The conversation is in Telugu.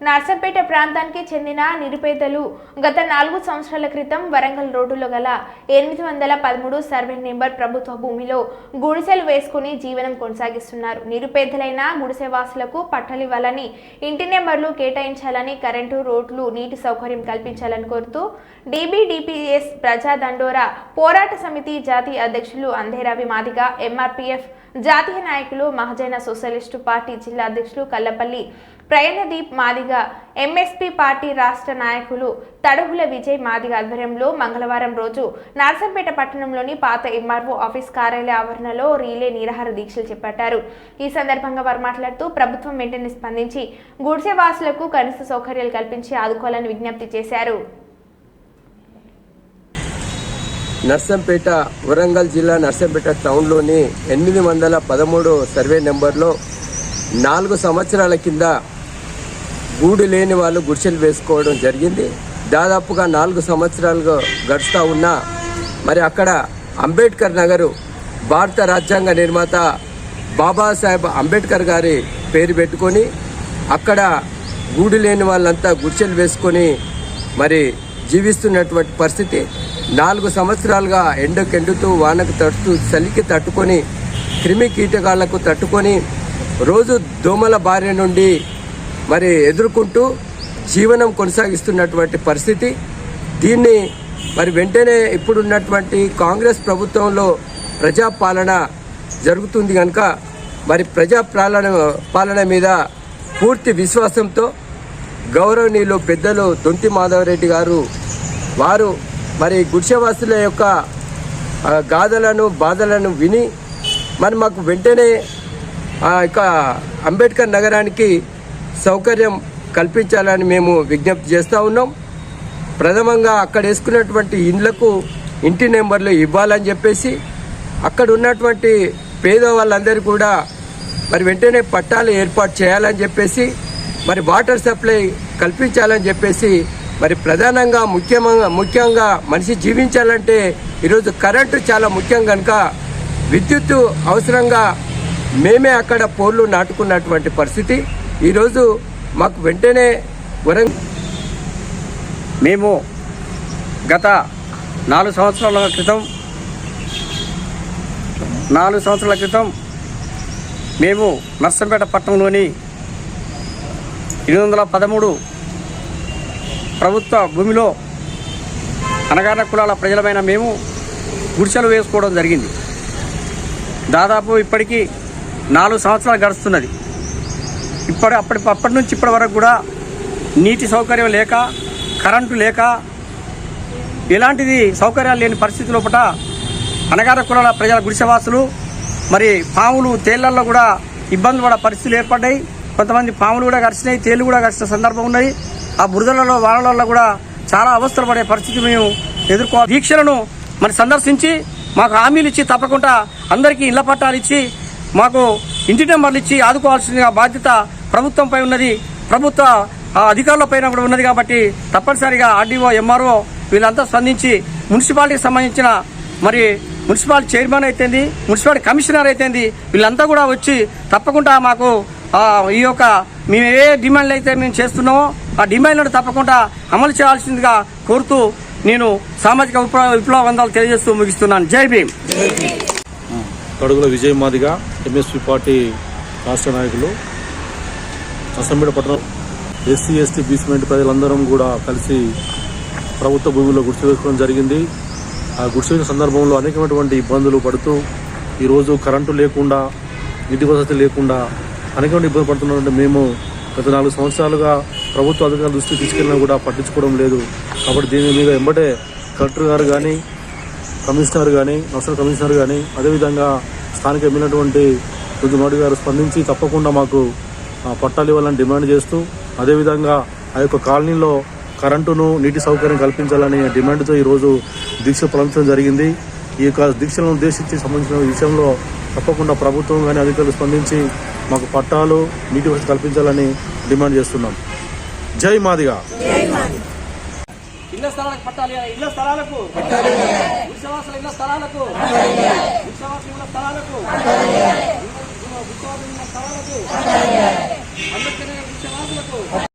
నర్సంపేట ప్రాంతానికి చెందిన నిరుపేదలు గత నాలుగు సంవత్సరాల క్రితం వరంగల్ రోడ్డులో గల ఎనిమిది వందల పదమూడు సర్వే నెంబర్ ప్రభుత్వ భూమిలో గుడిసెలు వేసుకుని జీవనం కొనసాగిస్తున్నారు. నిరుపేదలైన గుడిసెవాసులకు పట్టలివ్వాలని ఇంటి నెంబర్లు కేటాయించాలని కరెంటు రోడ్లు నీటి సౌకర్యం కల్పించాలని కోరుతూ డీబీడీపీఎస్ ప్రజా దండోరా పోరాట సమితి జాతీయ అధ్యక్షులు అంధేరావి మాదిగ ఎంఆర్పీఎఫ్ జాతీయ నాయకులు మహజన సోషలిస్టు పార్టీ జిల్లా అధ్యక్షులు కల్లపల్లి ప్రయాణదీప్ మాదిగ ఎంఎస్పీ పార్టీ రాష్ట్ర నాయకులు తడుగుల విజయ్ మాదిగ ఆధ్వర్యంలో మంగళవారం రోజు నర్సంపేట పట్టణంలోని పాత ఎంఆర్ఓ ఆఫీస్ కార్యాలయ ఆవరణలో రీలే నిరాహార దీక్షలు చేపట్టారు. ఈ సందర్భంగా వారు మాట్లాడుతూ ప్రభుత్వం వెంటనే స్పందించి గుడిసెవాసులకు కనీస సౌకర్యాలు కల్పించి ఆదుకోవాలని విజ్ఞప్తి చేశారు. నర్సంపేట వరంగల్ జిల్లా నర్సంపేట టౌన్లోని ఎనిమిది వందల పదమూడు సర్వే నెంబర్లో నాలుగు సంవత్సరాల కింద గూడు లేని వాళ్ళు గుడిసెలు వేసుకోవడం జరిగింది. దాదాపుగా నాలుగు సంవత్సరాలుగా గడుస్తూ ఉన్నా మరి అక్కడ అంబేద్కర్ నగరు భారత రాజ్యాంగ నిర్మాత బాబాసాహెబ్ అంబేద్కర్ గారి పేరు పెట్టుకొని అక్కడ గూడు లేని వాళ్ళంతా గుడిసెలు వేసుకొని మరి జీవిస్తున్నటువంటి పరిస్థితి. నాలుగు సంవత్సరాలుగా ఎండకెండుతూ వానకు తట్టుతూ చలికి తట్టుకొని క్రిమి కీటకాలకు తట్టుకొని రోజు దోమల బారి నుండి మరి ఎదుర్కొంటూ జీవనం కొనసాగిస్తున్నటువంటి పరిస్థితి. దీన్ని మరి వెంటనే ఇప్పుడున్నటువంటి కాంగ్రెస్ ప్రభుత్వంలో ప్రజాపాలన జరుగుతుంది కనుక మరి ప్రజాపాలన పాలన మీద పూర్తి విశ్వాసంతో గౌరవనీయులు పెద్దలు దొంతి మాధవరెడ్డి గారు వారు మరి గుడిసెవాసుల యొక్క గాథలను బాధలను విని మరి మాకు వెంటనే ఆ యొక్క అంబేద్కర్ నగరానికి సౌకర్యం కల్పించాలని మేము విజ్ఞప్తి చేస్తూ ఉన్నాం. ప్రథమంగా అక్కడ వేసుకున్నటువంటి ఇండ్లకు ఇంటి నెంబర్లు ఇవ్వాలని చెప్పేసి అక్కడ ఉన్నటువంటి పేద వాళ్ళందరూ కూడా మరి వెంటనే పట్టాలు ఏర్పాటు చేయాలని చెప్పేసి మరి వాటర్ సప్లై కల్పించాలని చెప్పేసి మరి ప్రధానంగా ముఖ్యంగా ముఖ్యంగా మనిషి జీవించాలంటే ఈరోజు కరెంటు చాలా ముఖ్యం కనుక విద్యుత్తు అవసరంగా మేమే అక్కడ పోర్లు నాటుకున్నటువంటి పరిస్థితి. ఈరోజు మాకు వెంటనే వరంగల్ మేము గత నాలుగు సంవత్సరాల క్రితం నాలుగు సంవత్సరాల క్రితం మేము నర్సంపేట పట్టణంలోని ఎనిమిది వందల పదమూడు ప్రభుత్వ భూమిలో అనగాన కులాల ప్రజలమైన మేము గుడిసెలు వేసుకోవడం జరిగింది. దాదాపు ఇప్పటికీ నాలుగు సంవత్సరాలు గడుస్తున్నది. ఇప్పటి అప్పటి అప్పటి నుంచి ఇప్పటి వరకు కూడా నీటి సౌకర్యం లేక కరెంటు లేక ఎలాంటిది సౌకర్యాలు లేని పరిస్థితి లోపల అనగార కులాల ప్రజల గుడిసెవాసులు మరి పాములు తేళ్ళలో కూడా ఇబ్బందులు పడే పరిస్థితులు ఏర్పడ్డాయి. కొంతమంది పాములు కూడా కరిచినాయి తేళ్ళు కూడా కరిచిన సందర్భం ఉన్నాయి ఆ బురదలలో వానలలో కూడా చాలా అవస్థలు పడే పరిస్థితి మేము ఎదుర్కో దీక్షలను మరి సందర్శించి మాకు హామీలు ఇచ్చి తప్పకుండా అందరికీ ఇళ్ళ పట్టాలు ఇచ్చి మాకు ఇంటి నెంబర్లు ఇచ్చి ఆదుకోవాల్సిన బాధ్యత ప్రభుత్వంపై ఉన్నది. ప్రభుత్వ ఆ, అధికారులపైన కూడా ఉన్నది కాబట్టి తప్పనిసరిగా ఆర్డీఓ ఎంఆర్ఓ వీళ్ళంతా స్పందించి మున్సిపాలిటీకి సంబంధించిన మరి మున్సిపాలిటీ చైర్మన్ అయితేంది మున్సిపాలిటీ కమిషనర్ అయితేంది వీళ్ళంతా కూడా వచ్చి తప్పకుండా మాకు ఈ యొక్క మేము ఏ డిమాండ్లు అయితే మేము చేస్తున్నామో ఆ డిమాండ్లను తప్పకుండా అమలు చేయాల్సిందిగా కోరుతూ నేను సామాజిక విప్లవ విప్లవ వందాలు తెలియజేస్తూ ముగిస్తున్నాను. జై భీమ్. కడుగుల విజయ్ మాదిగ ఎంఎస్పి పార్టీ రాష్ట్ర నాయకులు అసెంబ్లీ పట్టణం ఎస్సీ ఎస్టీ బీసీమెంట్ ప్రజలందరం కూడా కలిసి ప్రభుత్వ భూమిలో గుర్తు వేసుకోవడం జరిగింది. ఆ గుర్తు వేసిన సందర్భంలో అనేకమైనటువంటి ఇబ్బందులు పడుతూ ఈరోజు కరెంటు లేకుండా నీటి వసతి లేకుండా అనేకమైన ఇబ్బంది పడుతున్నటువంటి మేము గత నాలుగు సంవత్సరాలుగా ప్రభుత్వ అధికారుల దృష్టికి తీసుకెళ్ళినా కూడా పట్టించుకోవడం లేదు. కాబట్టి దీని మీద ఎంబటే కలెక్టర్ గారు కానీ కమిషనర్ కానీ నర్సల్ కమిషనర్ కానీ అదేవిధంగా స్థానిక ఎమ్మెల్యేటువంటి రుజుమౌడి గారు స్పందించి తప్పకుండా మాకు ఆ, పట్టాలు ఇవ్వాలని డిమాండ్ చేస్తూ అదేవిధంగా ఆ యొక్క కాలనీలో కరెంటును నీటి సౌకర్యం కల్పించాలనే డిమాండ్తో ఈరోజు దీక్ష ప్రారంభించడం జరిగింది. ఈ యొక్క దీక్షలను ఉద్దేశించి సంబంధించిన విషయంలో తప్పకుండా ప్రభుత్వం కానీ అధికారులు స్పందించి మాకు పట్టాలు నీటి వసతి కల్పించాలని డిమాండ్ చేస్తున్నాం. జై మాదిగా. ఇళ్ళ స్థలాలకు పట్టాలి ఇళ్ళ స్థలాలకు. విశ్వాసాల ఇళ్ళ స్థలాలకు. విశ్వాసాల ఇళ్ళ స్థలాలకు. విశ్వాసాల ఇళ్ళ స్థలాలకు. అంబేద్కర్ విశ్వాసులకు